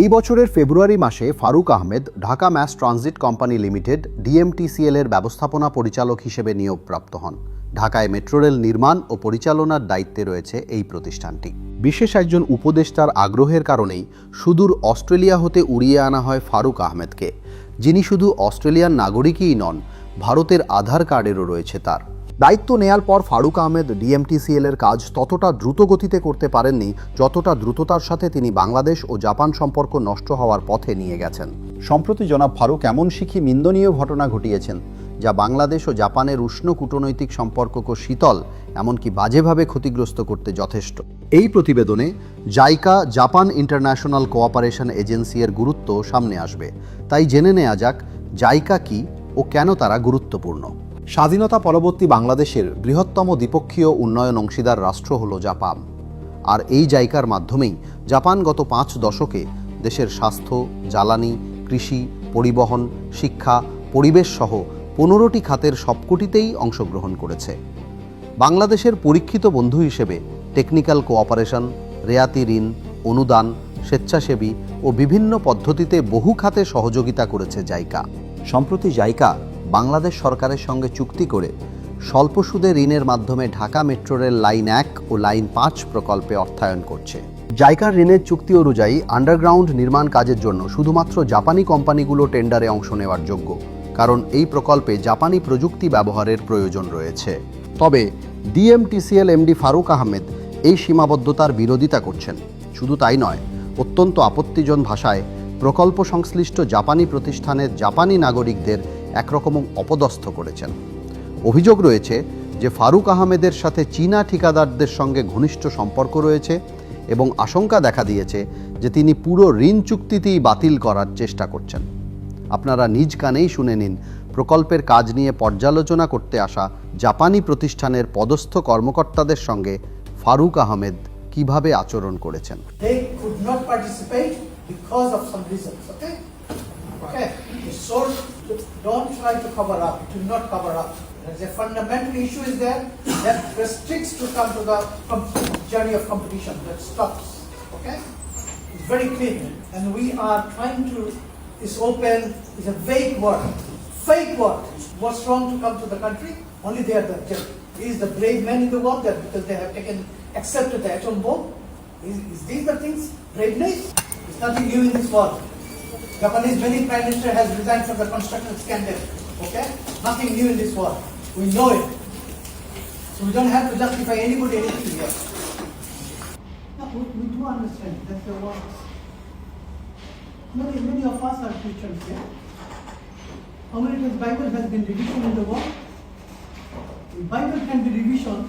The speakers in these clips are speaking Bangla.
এই বছরের ফেব্রুয়ারি মাসে Faruk Ahmed Dhaka mass transit company limited DMTCL এর ব্যবস্থাপনা পরিচালক হিসেবে নিয়োগপ্রাপ্ত হন। ঢাকায় মেট্রো রেল নির্মাণ ও পরিচালনার দায়িত্বে রয়েছে এই প্রতিষ্ঠানটি। বিশেষ একজন উপদেষ্টার আগ্রহের কারণেই সুদূর অস্ট্রেলিয়া হতে উড়িয়ে আনা হয় ফারুক আহমেদকে। যিনি শুধু অস্ট্রেলিয়ান নাগরিকই নন, ভারতের আধার কার্ডেরও রয়েছে তার। দায়িত্ব নেয়ার পর ফারুক আহমেদ ডিএমটিসিএল এর কাজ ততটা দ্রুত গতিতে করতে পারেননি, যতটা দ্রুততার সাথে তিনি বাংলাদেশ ও জাপান সম্পর্ক নষ্ট হওয়ার পথে নিয়ে গেছেন। সম্প্রতি জনাব ফারুক এমন শিখি নিন্দনীয় ঘটনা ঘটিয়েছেন, যা বাংলাদেশ ও জাপানের উষ্ণ কূটনৈতিক সম্পর্ককে শীতল, এমনকি বাজেভাবে ক্ষতিগ্রস্ত করতে যথেষ্ট। এই প্রতিবেদনে JICA Japan International Cooperation Agency এর গুরুত্ব সামনে আসবে। তাই জেনে নেওয়া যাক, জাইকা কি ও কেন তারা গুরুত্বপূর্ণ। স্বাধীনতা পরবর্তী বাংলাদেশের বৃহত্তম দ্বিপক্ষীয় উন্নয়ন অংশীদার রাষ্ট্র হল জাপান। আর এই জায়গার মাধ্যমেই জাপান গত পাঁচ দশকে দেশের স্বাস্থ্য, জ্বালানি, কৃষি, পরিবহন, শিক্ষা, পরিবেশ সহ পনেরোটি খাতের সবকটিতেই অংশগ্রহণ করেছে। বাংলাদেশের পরীক্ষিত বন্ধু হিসেবে টেকনিক্যাল কোঅপারেশন, রেয়াতি ঋণ, অনুদান, স্বেচ্ছাসেবী ও বিভিন্ন পদ্ধতিতে বহু খাতে সহযোগিতা করেছে জাইকা। সম্প্রতি জাইকা বাংলাদেশ সরকারের সঙ্গে চুক্তি করে স্বল্প সুদে ঋণের মাধ্যমে ঢাকা মেট্রো রেল লাইন এক ও লাইন পাঁচ প্রকল্পে অর্থায়ন করছে। জাইকার ঋণের চুক্তি অনুযায়ী আন্ডারগ্রাউন্ড নির্মাণ কাজের জন্য শুধুমাত্র জাপানি কোম্পানিগুলো টেন্ডারে অংশ নেওয়ার যোগ্য, কারণ এই প্রকল্পে জাপানি প্রযুক্তি ব্যবহারের প্রয়োজন রয়েছে। তবে ডিএমটিসিএল এমডি ফারুক আহমেদ এই সীমাবদ্ধতার বিরোধিতা করছেন। শুধু তাই নয়, অত্যন্ত আপত্তিজন ভাষায় প্রকল্প সংশ্লিষ্ট জাপানি প্রতিষ্ঠানের জাপানি নাগরিকদের একরকম অপদস্থ করেছেন। অভিযোগ রয়েছে যে ফারুক আহমেদের সাথে চীনা ঠিকাদারদের সঙ্গে ঘনিষ্ঠ সম্পর্ক রয়েছে এবং আশঙ্কা দেখা দিয়েছে যে তিনি পুরো ঋণ চুক্তিতেই বাতিল করার চেষ্টা করছেন। আপনারা নিজ কানেই শুনে নিন, প্রকল্পের কাজ নিয়ে পর্যালোচনা করতে আসা জাপানি প্রতিষ্ঠানের পদস্থ কর্মকর্তাদের সঙ্গে ফারুক আহমেদ কীভাবে আচরণ করেছেন। Okay? The so don't try to cover up, do not cover up. There's a fundamental issue is there that restricts to come to the journey of competition, that stops, okay? It's very clear, and we are trying to, is open, is a vague word, fake word. What's wrong to come to the country? Only they are the, he is the brave men in the world that because they have taken, accepted the atom bomb. Is, is these the things, braveness? It's nothing new in this world. Japanese many prime minister has resigned from the construction scandal. Okay? Nothing new in this world. We know it. So we don't have to justify anybody anything here. No, we, we do understand that there was many, many of us are Christians here. How many times Bible has been revision in the world? The Bible can be revision,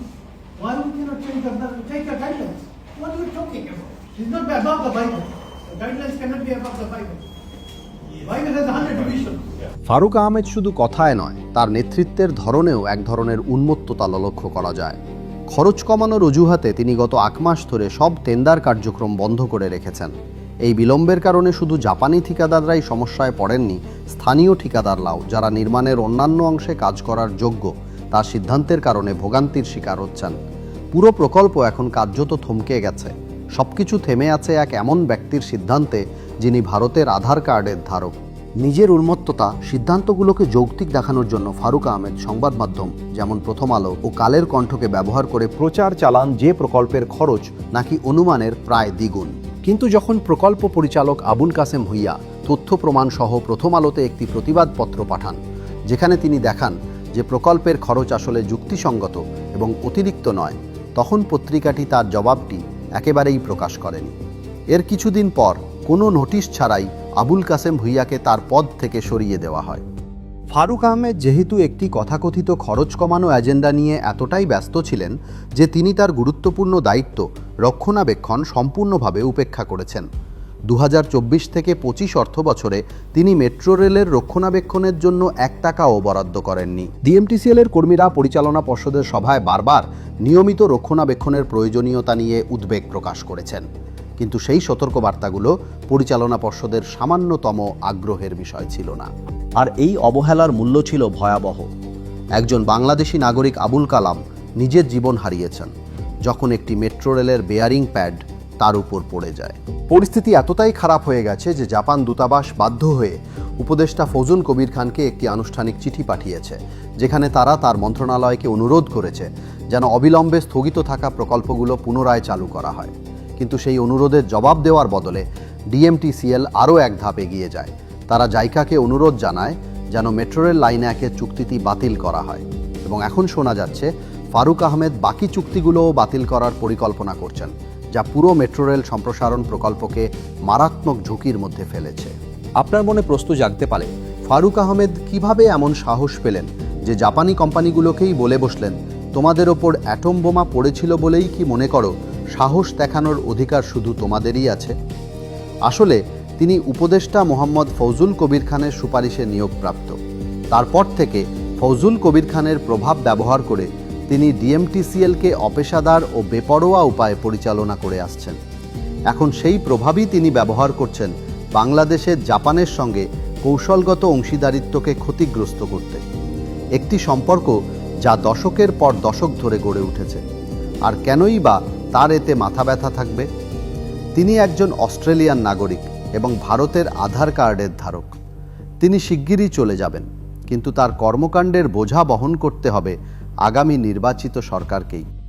why we cannot change the, take the guidelines? What are you talking about? It's not above the Bible. The guidelines cannot be above the Bible. Faruk Ahmed শুধু কথায় নয়, তার নেতৃত্বের ধরনেও এক ধরনের উন্মত্ততা লক্ষ্য করা যায়। খরচ কমানোর অজুহাতে তিনি গত এক মাস ধরে সব টেন্ডার কার্যক্রম বন্ধ করে রেখেছেন। এই বিলম্বের কারণে শুধু জাপানি ঠিকাদাররাই সমস্যায় পড়েননি, স্থানীয় ঠিকাদাররাও, যারা নির্মাণের অন্যান্য অংশে কাজ করার যোগ্য, তার সিদ্ধান্তের কারণে ভোগান্তির শিকার হচ্ছেন। পুরো প্রকল্প এখন কার্যত থমকে গেছে। সবকিছু থেমে আছে এক এমন ব্যক্তির সিদ্ধান্তে যিনি ভারতের আধার কার্ডের ধারক। নিজের উন্মত্ততা, সিদ্ধান্তগুলোকে যৌক্তিক দেখানোর জন্য ফারুক আহমেদ সংবাদ মাধ্যম, যেমন প্রথম আলো ও কালের কণ্ঠকে ব্যবহার করে প্রচার চালান যে প্রকল্পের খরচ, নাকি অনুমানের প্রায় দ্বিগুণ। কিন্তু যখন প্রকল্প পরিচালক আবুল কাসেম হইয়া তথ্য প্রমাণ সহ প্রথম আলোতে একটি প্রতিবাদপত্র পাঠান, যেখানে তিনি দেখান যে প্রকল্পের খরচ আসলে যুক্তিসঙ্গত এবং অতিরিক্ত নয়, তখন পত্রিকাটি তার জবাবটি একেবারেই প্রকাশ করেন। এর কিছুদিন পর কোনো নোটিশ ছাড়াই আবুল কাসেম ভুইয়াকে তার পদ থেকে সরিয়ে দেওয়া হয়। ফারুক আহমেদ যেহেতু একটি কথাকথিত খরচ কমানো এজেন্ডা নিয়ে এতটাই ব্যস্ত ছিলেন যে তিনি তার গুরুত্বপূর্ণ দায়িত্ব রক্ষণাবেক্ষণ সম্পূর্ণভাবে উপেক্ষা করেছেন। দু হাজার চব্বিশ থেকে পঁচিশ অর্থ বছরে তিনি মেট্রো রেলের রক্ষণাবেক্ষণের জন্য এক টাকাও বরাদ্দ করেননি। ডিএমটিসিএল এর কর্মীরা পরিচালনা পর্ষদের সভায় বারবার নিয়মিত রক্ষণাবেক্ষণের প্রয়োজনীয়তা নিয়ে উদ্বেগ প্রকাশ করেছেন। কিন্তু সেই সতর্কবার্তাগুলো পরিচালনা পর্ষদের সামান্যতম আগ্রহের বিষয় ছিল না। আর এই অবহেলার মূল্য ছিল ভয়াবহ। একজন বাংলাদেশি নাগরিক আবুল কালাম নিজের জীবন হারিয়েছেন। যখন একটি মেট্রো রেলের বেয়ারিং প্যাড তার উপর পড়ে যায়। পরিস্থিতি এতটাই খারাপ হয়ে গেছে যে জাপান দূতাবাস বাধ্য হয়ে উপদেষ্টা ফৌজুল কবির খানকে একটি আনুষ্ঠানিক চিঠি পাঠিয়েছে, যেখানে তারা তার মন্ত্রণালয়কে অনুরোধ করেছে যেন অবিলম্বে স্থগিত থাকা প্রকল্পগুলো পুনরায় চালু করা হয়। কিন্তু সেই অনুরোধের জবাব দেওয়ার বদলে ডিএমটিসিএল আরও এক ধাপ এগিয়ে যায়। তারা জাইকাকে অনুরোধ জানায় যেন মেট্রো রেল লাইন একের চুক্তিটি বাতিল করা হয় এবং এখন শোনা যাচ্ছে, ফারুক আহমেদ বাকি চুক্তিগুলোও বাতিল করার পরিকল্পনা করছেন। যা পুরো মেট্রো রেল সম্প্রসারণ প্রকল্পকে মারাত্মক ঝুঁকির মধ্যে ফেলেছে। আপনার মনে প্রশ্ন জাগতে পারে, ফারুক আহমেদ কীভাবে এমন সাহস পেলেন যে জাপানি কোম্পানিগুলোকেই বলে বসলেন, তোমাদের ওপর অ্যাটম বোমা পড়েছিল বলেই কি মনে করো সাহস দেখানোর অধিকার শুধু তোমাদেরই আছে? আসলে, তিনি উপদেষ্টা মোহাম্মদ ফৌজুল কবির খানের সুপারিশে নিয়োগপ্রাপ্ত। তারপর থেকে ফৌজুল কবির খানের প্রভাব ব্যবহার করে তিনি ডিএমটিসিএলকে অপেশাদার ও বেপরোয়া উপায়ে পরিচালনা করে আসছেন। এখন সেই প্রভাবই তিনি ব্যবহার করছেন বাংলাদেশের জাপানের সঙ্গে কৌশলগত অংশীদারিত্বকে ক্ষতিগ্রস্ত করতে। একটি সম্পর্ক যা দশকের পর দশক ধরে গড়ে উঠেছে। আর কেনই বা তার এতে মাথা ব্যথা থাকবে? তিনি একজন অস্ট্রেলিয়ান নাগরিক এবং ভারতের আধার কার্ডের ধারক। তিনি শিগগিরই চলে যাবেন, কিন্তু তার কর্মকাণ্ডের বোঝা বহন করতে হবে আগামী নির্বাচিত সরকারকেই।